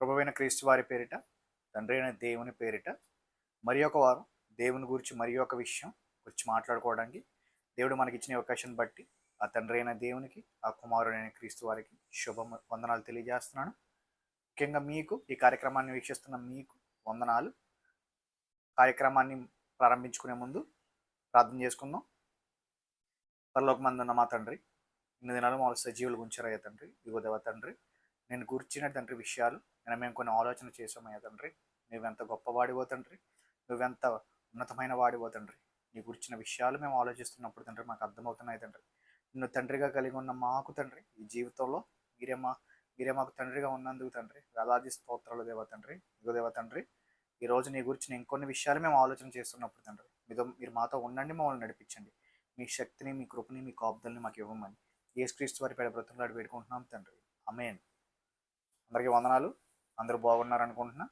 ప్రభువైన క్రీస్తు వారి పేరిట తండ్రి అయిన దేవుని పేరిట మరి ఒక వారం దేవుని గురించి మరి ఒక విషయం గురించి మాట్లాడుకోవడానికి దేవుడు మనకి ఇచ్చిన అవకాశం బట్టి ఆ తండ్రి అయిన దేవునికి ఆ కుమారుడైన క్రీస్తు వారికి శుభ వందనాలు తెలియజేస్తున్నాను. ముఖ్యంగా మీకు ఈ కార్యక్రమాన్ని వీక్షిస్తున్న మీకు వందనాలు. కార్యక్రమాన్ని ప్రారంభించుకునే ముందు ప్రార్థన చేసుకుందాం. పరలోకమంది ఉన్న మా తండ్రి ఇన్ని దినాలు మామూలు సజీవులు ఉంచారయ్యా తండ్రి యువదేవ దేవ తండ్రి నేను కూర్చిన తండ్రి విషయాలు నేను మేము కొన్ని ఆలోచన చేసామయ్యా తండ్రి. నువ్వెంత గొప్పవాడివో తండ్రి. నువ్వెంత ఉన్నతమైన వాడివో తండ్రి. నీ గురించిన విషయాలు మేము ఆలోచిస్తున్నప్పుడు తండ్రి మాకు అర్థమవుతున్నాయి తండ్రి. నిన్ను తండ్రిగా కలిగి ఉన్న మాకు తండ్రి ఈ జీవితంలో మీరే మా మీరే మాకు తండ్రిగా ఉన్నందుకు తండ్రి. వేలాది స్తోత్రాలు దేవ తండ్రి. ఇగో దేవ తండ్రి ఈ రోజు నీ గురించి ఇంకొన్ని విషయాలు మేము ఆలోచన చేస్తున్నప్పుడు తండ్రి మీతో మీరు మాతో ఉండండి మమ్మల్ని నడిపించండి. మీ శక్తిని మీ కృపని మీ కాపుదల్ని మాకు ఇవ్వమని. యేసుక్రీస్తు వారి పేడ బ్రతుకులాడి వేడుకుంటున్నాం తండ్రి. అమేన్ అందరికీ వందనాలు. అందరూ బాగున్నారు అనుకుంటున్నా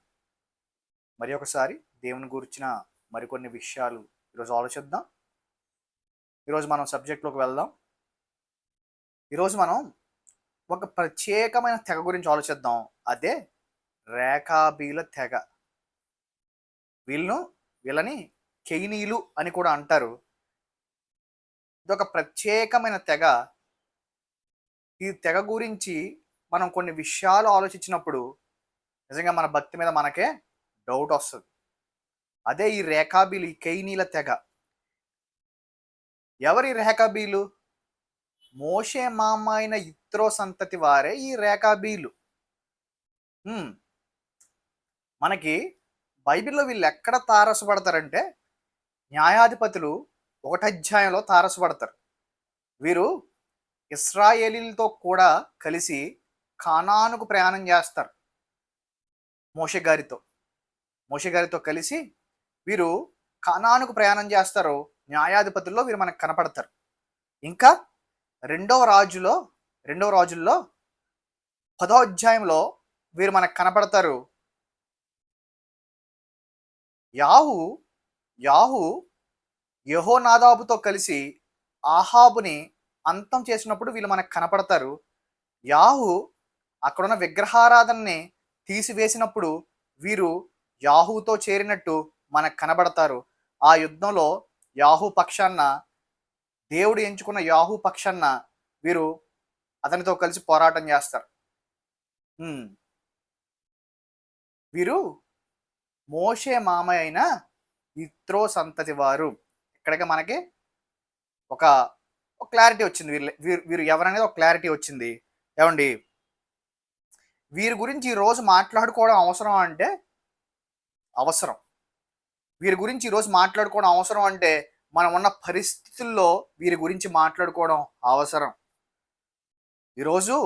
మరి ఒకసారి దేవుని గురించిన మరికొన్ని విషయాలు ఈరోజు ఆలోచిద్దాం. ఈరోజు మనం సబ్జెక్ట్లోకి వెళ్దాం. ఈరోజు మనం ఒక ప్రత్యేకమైన తెగ గురించి ఆలోచిద్దాం. అదే రేఖాబీల తెగ. వీళ్ళను వీళ్ళని కెయినీలు అని కూడా అంటారు. ఇది ఒక ప్రత్యేకమైన తెగ. ఈ తెగ గురించి మనం కొన్ని విషయాలు ఆలోచించినప్పుడు నిజంగా మన భక్తి మీద మనకే డౌట్ వస్తుంది. అదే ఈ రేఖాబీలు ఈ కైనీల తెగ. ఎవరి రేఖాబీలు? మోషే మామ అయిన ఇత్రో సంతతి వారే ఈ రేఖాబీలు. మనకి బైబిల్లో వీళ్ళు ఎక్కడ తారసపడతారంటే న్యాయాధిపతులు ఒకటధ్యాయంలో తారసపడతారు. వీరు ఇస్రాయేలీలతో కూడా కలిసి కానానుకు ప్రయాణం చేస్తారు. మోషే గారితో మోషే గారితో కలిసి వీరు కానానుకు ప్రయాణం చేస్తారు న్యాయాధిపతుల్లో వీరు మనకు కనపడతారు. ఇంకా రెండవ రాజులో రెండవ రాజుల్లో పదో అధ్యాయంలో వీరు మనకు కనపడతారు. యాహు యాహు యహోనాదాబుతో కలిసి ఆహాబుని అంతం చేసినప్పుడు వీళ్ళు మనకు కనపడతారు. యాహు అక్కడున్న విగ్రహారాధనని తీసివేసినప్పుడు వీరు యాహూతో చేరినట్టు మనకు కనబడతారు. ఆ యుద్ధంలో యాహు పక్షాన్న దేవుడు ఎంచుకున్న యాహు పక్షాన్న వీరు అతనితో కలిసి పోరాటం చేస్తారు. వీరు మోషే మామయ్య అయిన ఇత్రో సంతతి వారు. ఇక్కడికి మనకి ఒక క్లారిటీ వచ్చింది. వీరు వీరు ఎవరనేది ఒక క్లారిటీ వచ్చింది. ఏమండి? వీరి గురించి ఈరోజు రోజు మాట్లాడుకోవడం అవసరం అంటే అవసరం. వీరి గురించి ఈరోజు మాట్లాడుకోవడం అవసరం అంటే మనం ఉన్న పరిస్థితుల్లో వీరి గురించి మాట్లాడుకోవడం అవసరం. ఈరోజు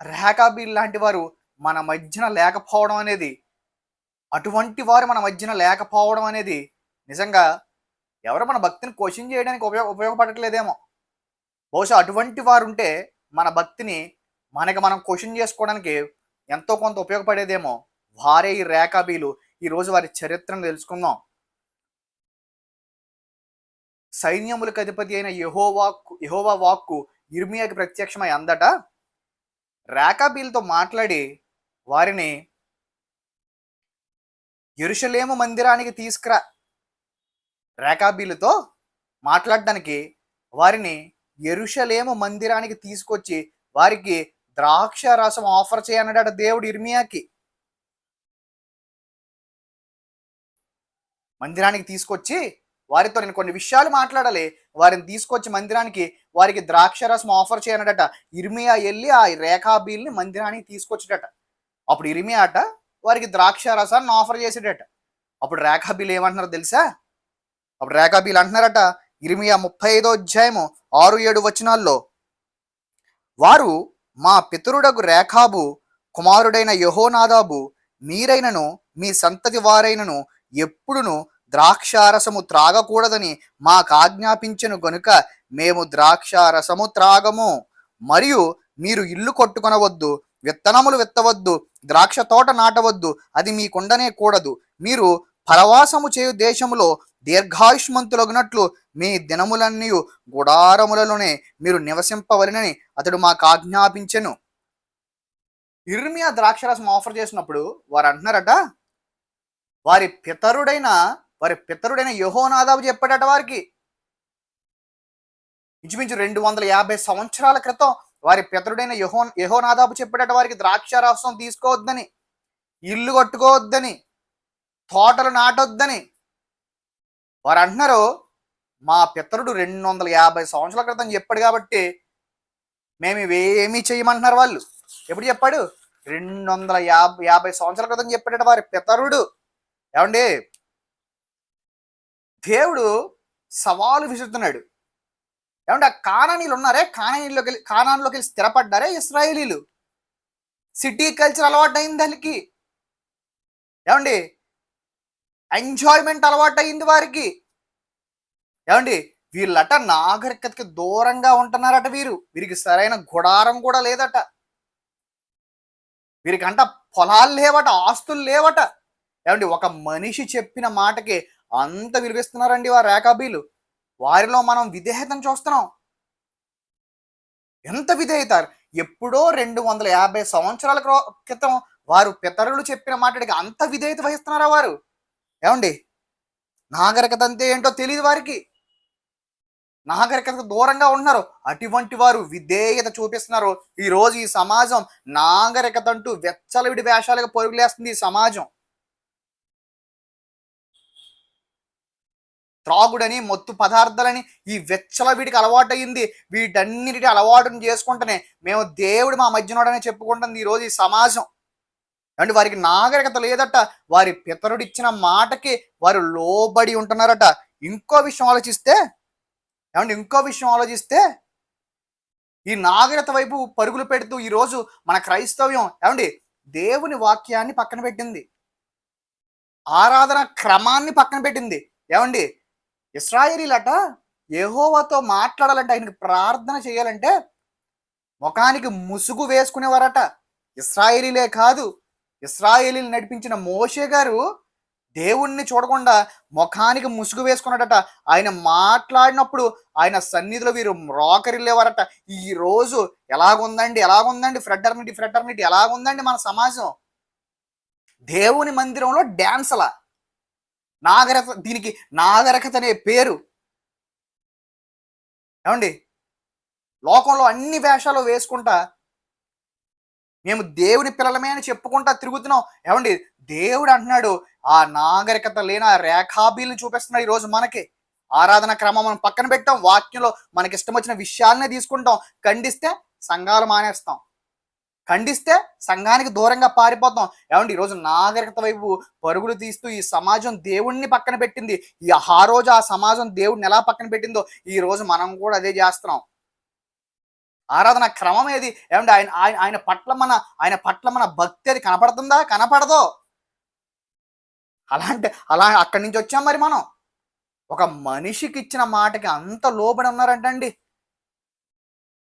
రేఖాబీల్ లాంటి వారు మన మధ్యన లేకపోవడం అనేది అటువంటి వారు మన మధ్యన లేకపోవడం అనేది నిజంగా ఎవరు మన భక్తిని క్వశ్చన్ చేయడానికి ఉపయోగ ఉపయోగపడట్లేదేమో. బహుశా అటువంటి వారు ఉంటే మన భక్తిని మనకి మనం క్వశ్చన్ చేసుకోవడానికి ఎంతో కొంత ఉపయోగపడేదేమో వారే ఈ రేఖాబీలు ఈరోజు వారి చరిత్రను తెలుసుకుందాం. సైన్యములకు అధిపతి అయిన యహోవాక్కు యహోవా వాక్కు ఇర్మియాకి ప్రత్యక్షమై అందట. రేఖాబీలతో మాట్లాడి వారిని ఎరుషలేము మందిరానికి తీసుకురా. రేఖాబీలతో మాట్లాడడానికి వారిని ఎరుషలేము మందిరానికి తీసుకొచ్చి వారికి ద్రాక్ష రసం ఆఫర్ చేయనడట దేవుడు ఇర్మియాకి. మందిరానికి తీసుకొచ్చి వారితో నేను కొన్ని విషయాలు మాట్లాడాలి. వారిని తీసుకొచ్చి మందిరానికి వారికి ద్రాక్ష రసం ఆఫర్ చేయనడట. ఇర్మియా వెళ్ళి ఆ రేఖాబీల్ని మందిరానికి తీసుకొచ్చేటట. అప్పుడు ఇర్మియా అట వారికి ద్రాక్ష రసాన్ని ఆఫర్ చేసేటట. అప్పుడు రేఖాబీలు ఏమంటున్నారు తెలుసా? అప్పుడు రేఖాబీలు అంటున్నారట ఇర్మియా ముప్పై ఐదో అధ్యాయము ఆరు ఏడు వచనాల్లో వారు మా పితరుడగు రేఖాబు కుమారుడైన యహోనాదాబు మీరైనను మీ సంతతి వారైనను ఎప్పుడును ద్రాక్షారసము త్రాగకూడదని మాకు ఆజ్ఞాపించను గనుక మేము ద్రాక్షారసము త్రాగము. మరియు మీరు ఇల్లు కొట్టుకొనవద్దు విత్తనములు విత్తవద్దు ద్రాక్ష తోట నాటవద్దు అది మీకుండనే కూడదు. మీరు పరవాసము చేయు దేశములో దీర్ఘాయుష్మంతులగునట్లు మీ దినములన్నీ గుడారములలోనే మీరు నివసింపవలనని అతడు మాకు ఆజ్ఞాపించెను ఇర్మియా ద్రాక్షరసం ఆఫర్ చేసినప్పుడు వారు అంటున్నారట వారి పితరుడైన వారి పితరుడైన యహోనాదాబు చెప్పాడట వారికి. ఇంచుమించు రెండు వందల యాభై సంవత్సరాల క్రితం వారి పితరుడైన యహో యహోనాదాబు చెప్పాడట వారికి ద్రాక్షారాసం తీసుకోవద్దని ఇల్లు కట్టుకోవద్దని తోటలు నాటొద్దని. వారు అంటున్నారు మా పితరుడు రెండు వందల యాభై సంవత్సరాల క్రితం చెప్పాడు కాబట్టి మేము ఇవేమీ చేయమంటున్నారు వాళ్ళు. ఎప్పుడు చెప్పాడు? రెండు వందల యాభై యాభై సంవత్సరాల క్రితం చెప్పాడట వారి పితరుడు. ఏమండి? దేవుడు సవాలు విసురుతున్నాడు. ఏమంటే ఆ కానానీలు ఉన్నారే? కానానీలోకి వెళ్ళి కానాన్లోకి వెళ్ళి స్థిరపడ్డారే ఇస్రాయేలీలు? సిటీ కల్చర్ అలవాటు అయింది దానికి. ఏమండి? ఎంజాయ్మెంట్ అలవాటు అయింది వారికి. ఏమండి? వీళ్ళట నాగరికతకి దూరంగా ఉంటున్నారట వీరు. వీరికి సరైన గుడారం కూడా లేదట. వీరికంట పొలాలు లేవట ఆస్తులు లేవట. ఏమండి? ఒక మనిషి చెప్పిన మాటకి అంత విలువిస్తున్నారండి వారు రేఖాబీలు వారిలో మనం విధేయతను చూస్తున్నాం. ఎంత విధేయత? ఎప్పుడో రెండు వందల యాభై సంవత్సరాల క్రితం వారు పితరులు చెప్పిన మాటకి అంత విధేయత వహిస్తున్నారా వారు? ఏమండి? నాగరికత అంటే ఏంటో తెలియదు వారికి. నాగరికతకు దూరంగా ఉన్నారు అటువంటి వారు విధేయత చూపిస్తున్నారు. ఈ రోజు ఈ సమాజం నాగరికత అంటూ వెచ్చలవిడి వేషాలుగా పొరుగులేస్తుంది ఈ సమాజం. త్రాగుడని మత్తు పదార్థాలని ఈ వెచ్చల వీటికి అలవాటు అలవాటయింది. వీటన్నిటి అలవాటుని చేసుకుంటేనే మేము దేవుడు మా మధ్యనోడని చెప్పుకుంటుంది ఈరోజు ఈ సమాజం. అంటే వారికి నాగరికత లేదట. వారి పితరుడు ఇచ్చిన మాటకి వారు లోబడి ఉంటున్నారట. ఇంకో విషయం ఆలోచిస్తే ఏమంటే ఇంకో విషయం ఆలోచిస్తే ఈ నాగరికత వైపు పరుగులు పెడుతూ ఈరోజు మన క్రైస్తవ్యం ఏమండి? దేవుని వాక్యాన్ని పక్కన పెట్టింది. ఆరాధన క్రమాన్ని పక్కన పెట్టింది. ఏమండి? ఇస్రాయేలీలట యెహోవాతో మాట్లాడాలంటే ఆయనకి ప్రార్థన చేయాలంటే ముఖానికి ముసుగు వేసుకునేవారట. ఇస్రాయేలీలే కాదు. ఇస్రాయేలీలు నడిపించిన మోషే గారు దేవుణ్ణి చూడకుండా ముఖానికి ముసుగు వేసుకున్నాడట. ఆయన మాట్లాడినప్పుడు ఆయన సన్నిధిలో వీరు రోకరిల్లేవారట ఈ రోజు ఎలాగుందండి? ఎలాగుందండి? ఫ్రెటర్నిటీ ఫ్రెటర్నిటీ ఎలాగుందండి మన సమాజం? దేవుని మందిరంలో డాన్స్ అలా నాగరిక దీనికి నాగరికత అనే పేరు. ఏమండి? లోకంలో అన్ని వేషాలు వేసుకుంటా మేము దేవుని పిల్లలమే అని చెప్పుకుంటా తిరుగుతున్నాం. ఏమండి? దేవుడు అంటున్నాడు ఆ నాగరికత లేని ఆ రేఖాబీలు చూపిస్తున్నాడు ఈరోజు మనకి. ఆరాధన క్రమం మనం పక్కన పెట్టాం వాక్యంలో మనకి ఇష్టం వచ్చిన విషయాలనే తీసుకుంటాం. ఖండిస్తే సంఘాలు మానేస్తాం. ఖండిస్తే సంఘానికి దూరంగా పారిపోతాం. ఏమండి? ఈరోజు నాగరికత వైపు పరుగులు తీస్తూ ఈ సమాజం దేవుణ్ణి పక్కన పెట్టింది. ఈ ఆ రోజు ఆ సమాజం దేవుడిని ఎలా పక్కన పెట్టిందో ఈ రోజు మనం కూడా అదే చేస్తున్నాం. ఆరాధన క్రమం ఏది? ఏమంటే ఆయన ఆయన ఆయన పట్ల మన ఆయన పట్ల మన భక్తి అది కనపడుతుందా? కనపడదో. అలాంటి అలా అక్కడి నుంచి వచ్చాం మరి మనం. ఒక మనిషికి ఇచ్చిన మాటకి అంత లోబడి ఉన్నారంటండి.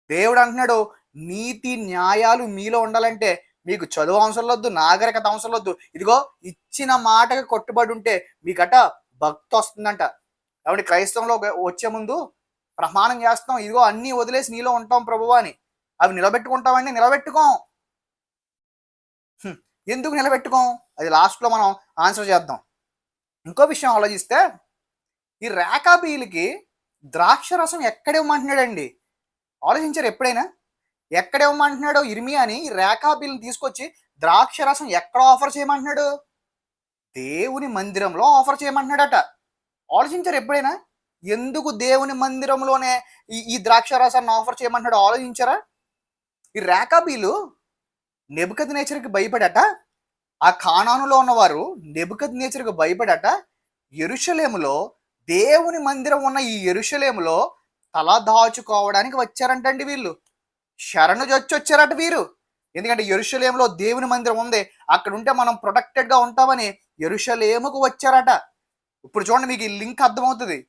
దేవుడు అంటున్నాడు నీతి న్యాయాలు మీలో ఉండాలంటే మీకు చదువు అవసరం వద్దు నాగరికత అవసరం వద్దు ఇదిగో ఇచ్చిన మాటకి కట్టుబడి ఉంటే మీకట భక్తి వస్తుందంట. కాబట్టి క్రైస్తవంలో వచ్చే ముందు ప్రమాణం చేస్తాం. ఇదిగో అన్నీ వదిలేసి నీలో ఉంటాం ప్రభువా అని. అవి నిలబెట్టుకుంటామండి నిలబెట్టుకోం. ఎందుకు నిలబెట్టుకోం? అది లాస్ట్లో మనం ఆన్సర్ చేద్దాం. ఇంకో విషయం ఆలోచిస్తే ఈ రేఖాబీలకి ద్రాక్ష రసం ఎక్కడ ఇవ్వమంటున్నాడండి? ఆలోచించారు ఎప్పుడైనా? ఎక్కడ ఇవ్వమంటున్నాడో ఇర్మియాని అని రేఖాబీల్ని తీసుకొచ్చి ద్రాక్ష రసం ఎక్కడ ఆఫర్ చేయమంటున్నాడు? దేవుని మందిరంలో ఆఫర్ చేయమంటున్నాడట. ఆలోచించారు ఎప్పుడైనా? ఎందుకు దేవుని మందిరంలోనే ఈ ఈ ద్రాక్ష రసాన్ని ఆఫర్ చేయమంటున్నాడు? ఆలోచించారా? ఈ రేఖాబీలు నెబుకత్ నేచర్కి భయపడట ఆ ఖానానులో ఉన్నవారు నెబుకద్ నేచర్కి భయపడట ఎరుషలేములో దేవుని మందిరం ఉన్న ఈ ఎరుషలేములో తల దాచుకోవడానికి వచ్చారంటండి వీళ్ళు. శరణు చచ్చి వచ్చారట వీరు. ఎందుకంటే ఎరుషలేములో దేవుని మందిరం ఉంది. అక్కడ ఉంటే మనం ప్రొటెక్టెడ్గా ఉంటామని ఎరుషలేముకు వచ్చారట. ఇప్పుడు చూడండి మీకు ఈ లింక్ అర్థమవుతుంది.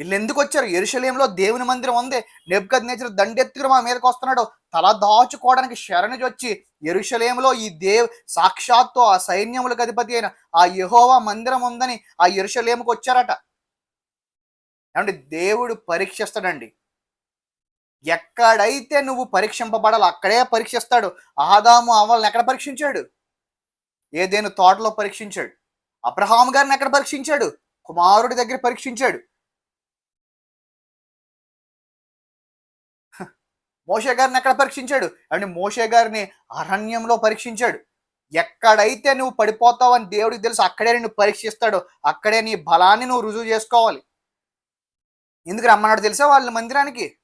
వీళ్ళు ఎందుకు వచ్చారు ఎరుశలేంలో దేవుని మందిరం ఉంది. నెబ్కద్ నేచర్ దండెత్తుకుని మా మీదకి వస్తున్నాడు. తల దాచుకోవడానికి శరణి వచ్చి ఎరుశలేంలో ఈ దేవ్ సాక్షాత్తు ఆ సైన్యములకు అధిపతి అయిన ఆ యహోవా మందిరం ఉందని ఆ ఎరుశలేముకు వచ్చారట. ఏమంటే దేవుడు పరీక్షిస్తాడండి. ఎక్కడైతే నువ్వు పరీక్షింపబడాలో అక్కడే పరీక్షిస్తాడు. ఆదాము అవ్వాలని ఎక్కడ పరీక్షించాడు? ఏదేను తోటలో పరీక్షించాడు. అబ్రహాం గారిని ఎక్కడ పరీక్షించాడు? కుమారుడి దగ్గర పరీక్షించాడు. మోషే గారిని ఎక్కడ పరీక్షించాడు? అంటే మోషే గారిని అరణ్యంలో పరీక్షించాడు. ఎక్కడైతే నువ్వు పడిపోతావని దేవుడికి తెలుసు అక్కడే నిన్ను పరీక్షిస్తాడు. అక్కడే నీ బలాన్ని నువ్వు రుజువు చేసుకోవాలి. ఎందుకు రమ్మన్నాడు తెలుసా వాళ్ళ మందిరానికి?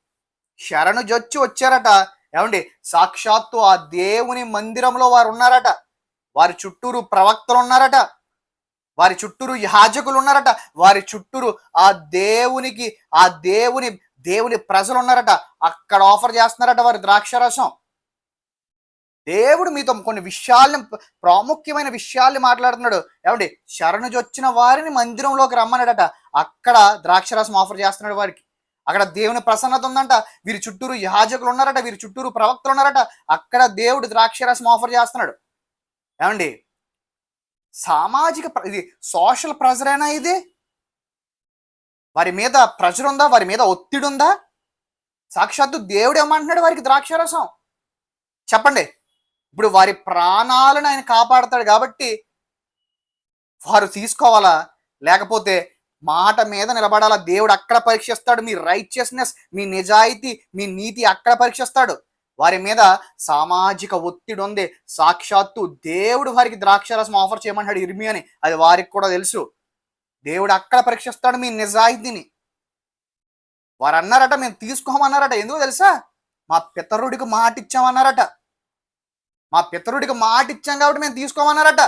శరణు జొచ్చి వచ్చారట. ఏమండి? సాక్షాత్తు ఆ దేవుని మందిరంలో వారు ఉన్నారట. వారి చుట్టూరు ప్రవక్తలు ఉన్నారట. వారి చుట్టూరు యాజకులు ఉన్నారట. వారి చుట్టూరు ఆ దేవునికి ఆ దేవుని దేవుని ప్రజలు ఉన్నారట అక్కడ ఆఫర్ చేస్తున్నారట వారి ద్రాక్షరసం. దేవుడు మీతో కొన్ని విషయాల్ని ప్రాముఖ్యమైన విషయాల్ని మాట్లాడుతున్నాడు. ఏమండి? శరణు జొచ్చిన వారిని మందిరంలోకి రమ్మన్నాడట. అక్కడ ద్రాక్షరసం ఆఫర్ చేస్తున్నాడు వారికి. అక్కడ దేవుని ప్రసన్నత ఉందంట. వీరి చుట్టూరు యాజకులు ఉన్నారట. వీరి చుట్టూరు ప్రవక్తలు ఉన్నారట. అక్కడ దేవుడు ద్రాక్షరసం ఆఫర్ చేస్తున్నాడు. ఏమండి? సామాజిక ప్ర- ఇది సోషల్ ప్రెజర్ అయినా ఇది? వారి మీద ప్రెషర్ ఉందా? వారి మీద ఒత్తిడి ఉందా? సాక్షాత్తు దేవుడు ఏమంటున్నాడు వారికి ద్రాక్షరసం? చెప్పండి. ఇప్పుడు వారి ప్రాణాలను ఆయన కాపాడతాడు కాబట్టి వారు తీసుకోవాలా? లేకపోతే మాట మీద నిలబడాలా? దేవుడు అక్కడ పరీక్షిస్తాడు. మీ రైచియస్నెస్ మీ నిజాయితీ మీ నీతి అక్కడ పరీక్షిస్తాడు. వారి మీద సామాజిక ఒత్తిడి ఉంది. సాక్షాత్తు దేవుడు వారికి ద్రాక్షరసం ఆఫర్ చేయమన్నాడు ఇర్మి అని అది వారికి కూడా తెలుసు. దేవుడు అక్కడ పరీక్షిస్తాడు మీ నిజాయితీని. వారు అన్నారట మేము తీసుకోమన్నారట. ఎందుకు తెలుసా? మా పితరుడికి మాట ఇచ్చామన్నారట మా పితరుడికి మాట ఇచ్చాం కాబట్టి మేము తీసుకోమన్నారట.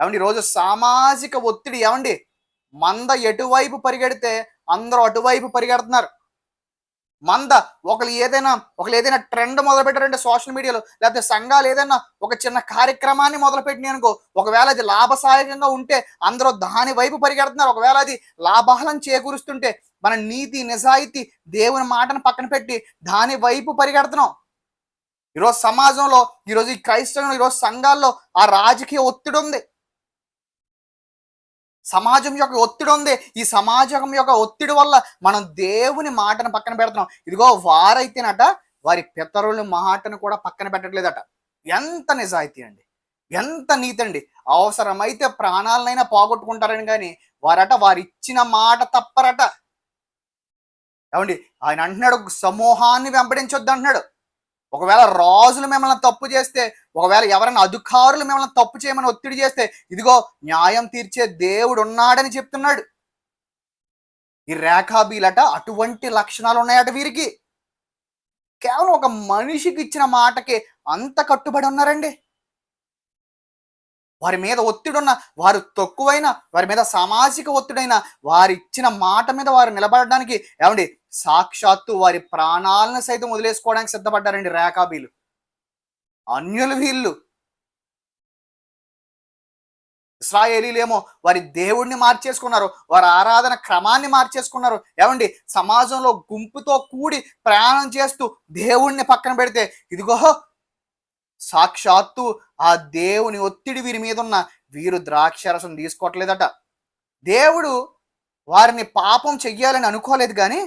ఏమండి ఈరోజు సామాజిక ఒత్తిడి ఏమండి? మంద ఎటువైపు పరిగెడితే అందరూ అటువైపు పరిగెడుతున్నారు. మంద ఒకరు ఏదైనా ఒకరు ఏదైనా ట్రెండ్ మొదలు పెట్టారంటే సోషల్ మీడియాలో లేకపోతే సంఘాలు ఏదైనా ఒక చిన్న కార్యక్రమాన్ని మొదలుపెట్టినాయి అనుకో ఒకవేళ అది లాభసాయకంగా ఉంటే అందరూ దాని వైపు పరిగెడుతున్నారు. ఒకవేళ అది లాభాలను చేకూరుస్తుంటే మన నీతి నిజాయితీ దేవుని మాటను పక్కన పెట్టి దాని వైపు పరిగెడుతున్నాం. ఈరోజు సమాజంలో ఈరోజు ఈ క్రైస్తవులు ఈరోజు సంఘాల్లో ఆ రాజకీయ ఒత్తిడి ఉంది. సమాజం యొక్క ఒత్తిడి ఉంది. ఈ సమాజం యొక్క ఒత్తిడి వల్ల మనం దేవుని మాటను పక్కన పెడుతున్నాం. ఇదిగో వారైతేనట వారి పితరుల మాటను కూడా పక్కన పెట్టట్లేదట. ఎంత నిజాయితీ అండి. ఎంత నీతి అండి. అవసరమైతే ప్రాణాలనైనా పోగొట్టుకుంటారని కానీ వారట వారు ఇచ్చిన మాట తప్పరట. ఏమండి? ఆయన అంటున్నాడు సమూహాన్ని వెంబడించొద్దు అంటున్నాడు ఒకవేళ రాజులు మిమ్మల్ని తప్పు చేస్తే ఒకవేళ ఎవరైనా అధికారులు మిమ్మల్ని తప్పు చేయమని ఒత్తిడి చేస్తే ఇదిగో న్యాయం తీర్చే దేవుడు ఉన్నాడని చెప్తున్నాడు. ఈ రేఖాబీలట అటువంటి లక్షణాలు ఉన్నాయట వీరికి. కేవలం ఒక మనిషికి ఇచ్చిన మాటకి అంత కట్టుబడి ఉన్నారండి. వారి మీద ఒత్తిడి ఉన్న వారు తక్కువైన వారి మీద సామాజిక ఒత్తిడైన వారి ఇచ్చిన మాట మీద వారు నిలబడడానికి ఏమండి సాక్షాత్తు వారి ప్రాణాలను సైతం వదిలేసుకోవడానికి సిద్ధపడ్డారండి రేఖాబీలు అన్యులు వీళ్ళు. ఇస్రాయేలీలేమో వారి దేవుడిని మార్చేసుకున్నారు వారి ఆరాధన క్రమాన్ని మార్చేసుకున్నారు. ఏమండి? సమాజంలో గుంపుతో కూడి ప్రయాణం చేస్తూ దేవుణ్ణి పక్కన పెడితే ఇదిగో సాక్షాత్తు ఆ దేవుని ఒత్తిడి వీరి మీద ఉన్న వీరు ద్రాక్షరసం తీసుకోవట్లేదట. దేవుడు వారిని పాపం చెయ్యాలని అనుకోలేదు కానీ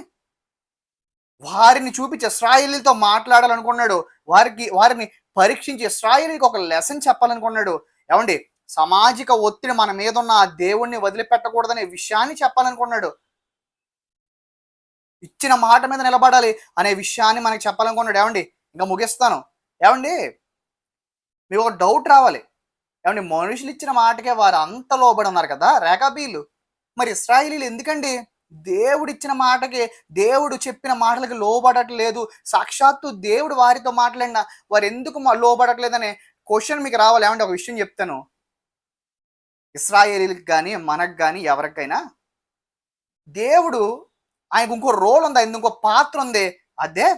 వారిని చూపించి ఇస్రాయిలీతో మాట్లాడాలనుకున్నాడు. వారికి వారిని పరీక్షించి ఇస్రాయిలీకి ఒక లెసన్ చెప్పాలనుకున్నాడు. ఏమండి? సామాజిక ఒత్తిడి మన మీద ఉన్న ఆ దేవుణ్ణి వదిలిపెట్టకూడదనే విషయాన్ని చెప్పాలనుకున్నాడు. ఇచ్చిన మాట మీద నిలబడాలి అనే విషయాన్ని మనకి చెప్పాలనుకున్నాడు. ఏమండి? ఇంకా ముగిస్తాను. ఏమండి? మీకు ఒక డౌట్ రావాలి. ఏమండి? మనుషులు ఇచ్చిన మాటకే వారు అంత లోబడి ఉన్నారు కదా రేఖాబీలు. మరి ఇస్రాయిలీలు ఎందుకండి? దేవుడు ఇచ్చిన మాటకి దేవుడు చెప్పిన మాటలకి లోబడట్లేదు. సాక్షాత్తు దేవుడు వారితో మాట్లాడిన వారు ఎందుకు లోబడట్లేదనే క్వశ్చన్ మీకు రావాలి. ఏమంటే ఒక విషయం చెప్తాను. ఇస్రాయేలీలకు కానీ మనకు కానీ ఎవరికైనా దేవుడు ఆయనకు ఇంకో రోల్ ఉంది? ఆయన ఇంకో పాత్ర ఉంది? అదే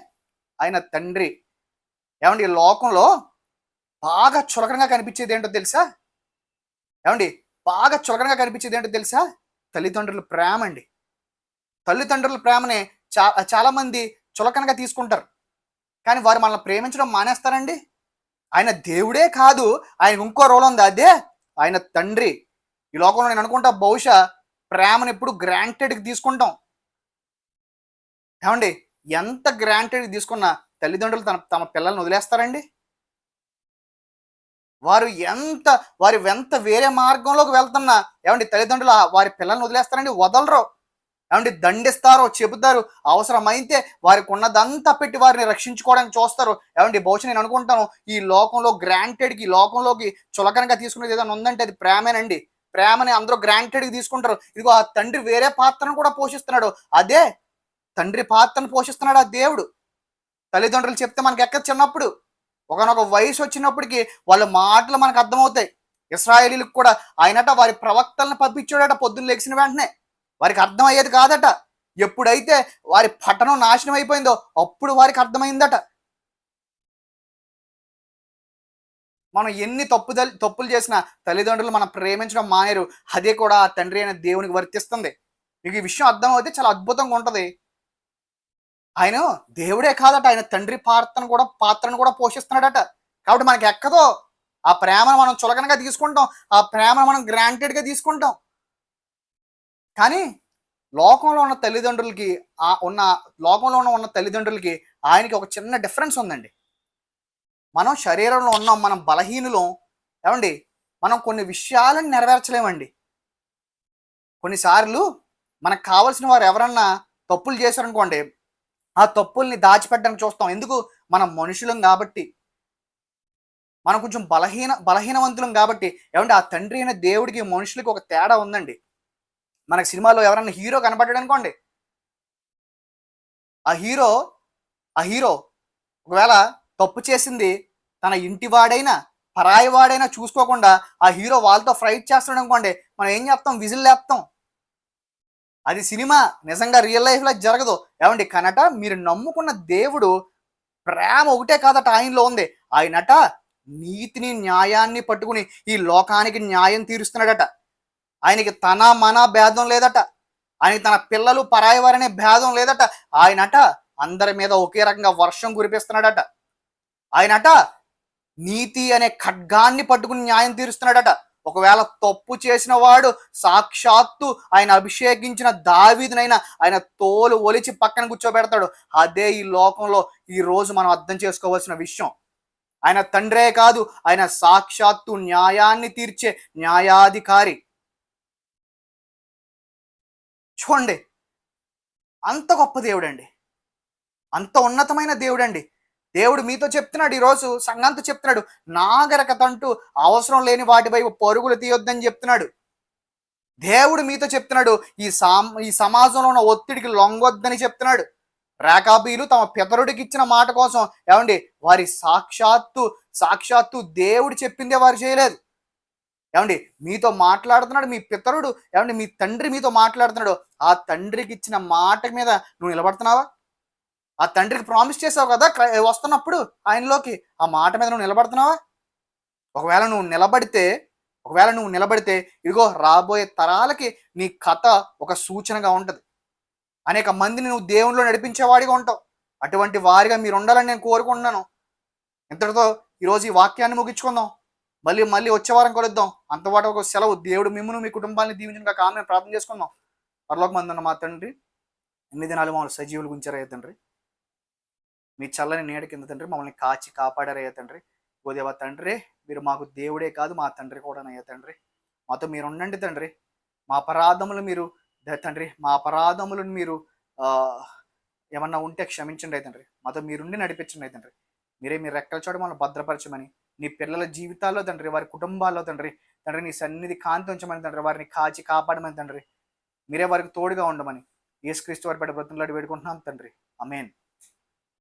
ఆయన తండ్రి. ఏమండి? ఈ లోకంలో బాగా చులకనగా కనిపించేది ఏంటో తెలుసా? ఏమండి? బాగా చులకనగా కనిపించేది ఏంటో తెలుసా? తల్లిదండ్రుల ప్రేమ అండి. తల్లిదండ్రుల ప్రేమని చా చాలామంది చులకనగా తీసుకుంటారు. కానీ వారు మనల్ని ప్రేమించడం మానేస్తారండి? ఆయన దేవుడే కాదు ఆయన ఇంకో రోల్ ఉంది. అదే ఆయన తండ్రి. ఈ లోకంలో నేను అనుకుంటా బహుశా ప్రేమను ఎప్పుడు గ్రాంటెడ్కి తీసుకుంటాం. ఏమండి? ఎంత గ్రాంటెడ్ తీసుకున్న తల్లిదండ్రులు తన తమ పిల్లల్ని వదిలేస్తారండి? వారు ఎంత వారి ఎంత వేరే మార్గంలోకి వెళ్తున్నా ఏమండి? తల్లిదండ్రులు వారి పిల్లల్ని వదిలేస్తారండి? వదలరు. ఏమంటే దండిస్తారో చెబుతారు అవసరమైతే వారికి ఉన్నదంతా పెట్టి వారిని రక్షించుకోవడానికి చూస్తారు. ఏమంటే బహుశా నేను అనుకుంటాను ఈ లోకంలో గ్రాంటెడ్కి ఈ లోకంలోకి చులకనగా తీసుకునేది ఏదైనా ఉందంటే అది ప్రేమేనండి. ప్రేమని అందరూ గ్రాంటెడ్కి తీసుకుంటారు. ఇదిగో ఆ తండ్రి వేరే పాత్రను కూడా పోషిస్తున్నాడు. అదే తండ్రి పాత్రను పోషిస్తున్నాడు ఆ దేవుడు. తల్లిదండ్రులు చెప్తే మనకి ఎక్కడ చిన్నప్పుడు? ఒకనొక వయసు వచ్చినప్పటికీ వాళ్ళ మాటలు మనకు అర్థమవుతాయి. ఇస్రాయేలీలకు కూడా ఆయనట వారి ప్రవక్తలను పంపించాడట పొద్దున్న లెగిసిన వెంటనే. వారికి అర్థమయ్యేది కాదట. ఎప్పుడైతే వారి పట్టణం నాశనం అయిపోయిందో అప్పుడు వారికి అర్థమైందట. మనం ఎన్ని తప్పు తప్పులు చేసినా తల్లిదండ్రులు మనం ప్రేమించడం మానేరు. అదే కూడా ఆ తండ్రి అయిన దేవునికి వర్తిస్తుంది. మీకు ఈ విషయం అర్థమైతే చాలా అద్భుతంగా ఉంటుంది. ఆయన దేవుడే కాదట. ఆయన తండ్రి పాత్రను కూడా పాత్రను కూడా పోషిస్తున్నాడట. కాబట్టి మనకి ఎక్కదో ఆ ప్రేమను మనం చులకనగా తీసుకుంటాం. ఆ ప్రేమను మనం గ్రాంటెడ్గా తీసుకుంటాం. కానీ లోకంలో ఉన్న తల్లిదండ్రులకి ఆ ఉన్న లోకంలో ఉన్న తల్లిదండ్రులకి ఆయనకి ఒక చిన్న డిఫరెన్స్ ఉందండి. మనం శరీరంలో ఉన్నాం మనం బలహీనులం. ఏమండి? మనం కొన్ని విషయాలను నెరవేర్చలేమండి. కొన్నిసార్లు మనకు కావలసిన వారు ఎవరన్నా తప్పులు చేశారనుకోండి ఆ తప్పుల్ని దాచిపెట్టడానికి చూస్తాం. ఎందుకు? మనం మనుషులం కాబట్టి. మనం కొంచెం బలహీన బలహీనవంతులం కాబట్టి. ఏమంటే ఆ తండ్రి అయిన దేవుడికి మనుషులకి ఒక తేడా ఉందండి. మనకు సినిమాలో ఎవరన్నా హీరో కనపడ్డాడు అనుకోండి. ఆ హీరో ఆ హీరో ఒకవేళ తప్పు చేసింది తన ఇంటి వాడైనా పరాయి వాడైనా చూసుకోకుండా ఆ హీరో వాళ్ళతో ఫ్రైట్ చేస్తున్నాడు అనుకోండి మనం ఏం చేస్తాం విజిల్ లేపుతాం. అది సినిమా నిజంగా రియల్ లైఫ్లో జరగదు. ఏమండి కనట మీరు నమ్ముకున్న దేవుడు ప్రేమ ఒకటే కాదట ఆయనలో ఉంది. ఆయనట నీతిని న్యాయాన్ని పట్టుకుని ఈ లోకానికి న్యాయం తీరుస్తున్నాడట. ఆయనకి తన మన భేదం లేదట. ఆయనకి తన పిల్లలు పరాయి వారనే భేదం లేదట. ఆయనట అందరి మీద ఒకే రకంగా వర్షం కురిపిస్తున్నాడట. ఆయనట నీతి అనే ఖడ్గాన్ని పట్టుకుని న్యాయం తీరుస్తున్నాడట. ఒకవేళ తప్పు చేసిన వాడు సాక్షాత్తు ఆయన అభిషేకించిన దావీదునైనా ఆయన తోలు ఒలిచి పక్కన కూర్చోబెడతాడు. అదే ఈ లోకంలో ఈ రోజు మనం అర్థం చేసుకోవాల్సిన విషయం. ఆయన తండ్రే కాదు ఆయన సాక్షాత్తు న్యాయాన్ని తీర్చే న్యాయాధికారి. చూడండి. అంత గొప్ప దేవుడండి. అంత ఉన్నతమైన దేవుడండి. దేవుడు మీతో చెప్తున్నాడు ఈరోజు సంఘంతో చెప్తున్నాడు నాగరికత అంటూ అవసరం లేని వాటిపై పరుగులు తీయొద్దని చెప్తున్నాడు. దేవుడు మీతో చెప్తున్నాడు ఈ సాం ఈ సమాజంలో ఉన్న ఒత్తిడికి లొంగొద్దని చెప్తున్నాడు. రేఖాబీలు తమ పితరుడికి ఇచ్చిన మాట కోసం ఏమండి వారి సాక్షాత్తు సాక్షాత్తు దేవుడు చెప్పిందే వారు చేయలేదు. ఏమండి మీతో మాట్లాడుతున్నాడు మీ పితరుడు ఏమండి మీ తండ్రి మీతో మాట్లాడుతున్నాడు ఆ తండ్రికి ఇచ్చిన మాట మీద నువ్వు నిలబడుతున్నావా? ఆ తండ్రికి ప్రామిస్ చేసావు కదా వస్తున్నప్పుడు ఆయనలోకి ఆ మాట మీద నువ్వు నిలబడుతున్నావా? ఒకవేళ నువ్వు నిలబడితే ఒకవేళ నువ్వు నిలబడితే ఇదిగో రాబోయే తరాలకి నీ కథ ఒక సూచనగా ఉంటుంది. అనేక మందిని నువ్వు దేవునిలో నడిపించేవాడిగా ఉంటావు. అటువంటి వారిగా మీరు ఉండాలని నేను కోరుకుంటున్నాను. ఇంతటితో ఈరోజు ఈ వాక్యాన్ని ముగించుకుందాం. మళ్ళీ మళ్ళీ వచ్చే వారం కొలుద్దాం అంతపాటు ఒక సెలవు. దేవుడు మిమ్మల్ని మీ కుటుంబాన్ని దీవించిన కామె ప్రార్థన చేసుకుందాం. పరలోక మందున్న మా తండ్రి ఎన్ని దినాలు మమ్మల్ని సజీవులు గుంచారయ్యా తండ్రి? మీ చల్లని నీడ కింద తండ్రి మమ్మల్ని కాచి కాపాడారయ్యా తండ్రి. గోదేవ తండ్రి మీరు మాకు దేవుడే కాదు మా తండ్రి కూడానయ్యా తండ్రి. మాతో మీరు ఉండండి తండ్రి. మా అపరాధములు మీరు తండ్రి మా అపరాధములను మీరు ఏమన్నా ఉంటే క్షమించండి అయ్య తండ్రి. మాతో మీరుండి నడిపించండి అయ్య తండ్రి. మీరే మీ రెక్కల చోట మమ్మల్ని భద్రపరచమని నీ పిల్లల జీవితాల్లో తండ్రి వారి కుటుంబాల్లో తండ్రి తండ్రి నీ సన్నిధి కాంతి ఉంచమని తండ్రి వారిని కాచి కాపాడమని తండ్రి మీరే వారికి తోడుగా ఉండమని యేసుక్రీస్తు వారి పడి బ్రతులాడి వేడుకుంటున్నాం తండ్రి. అమేన్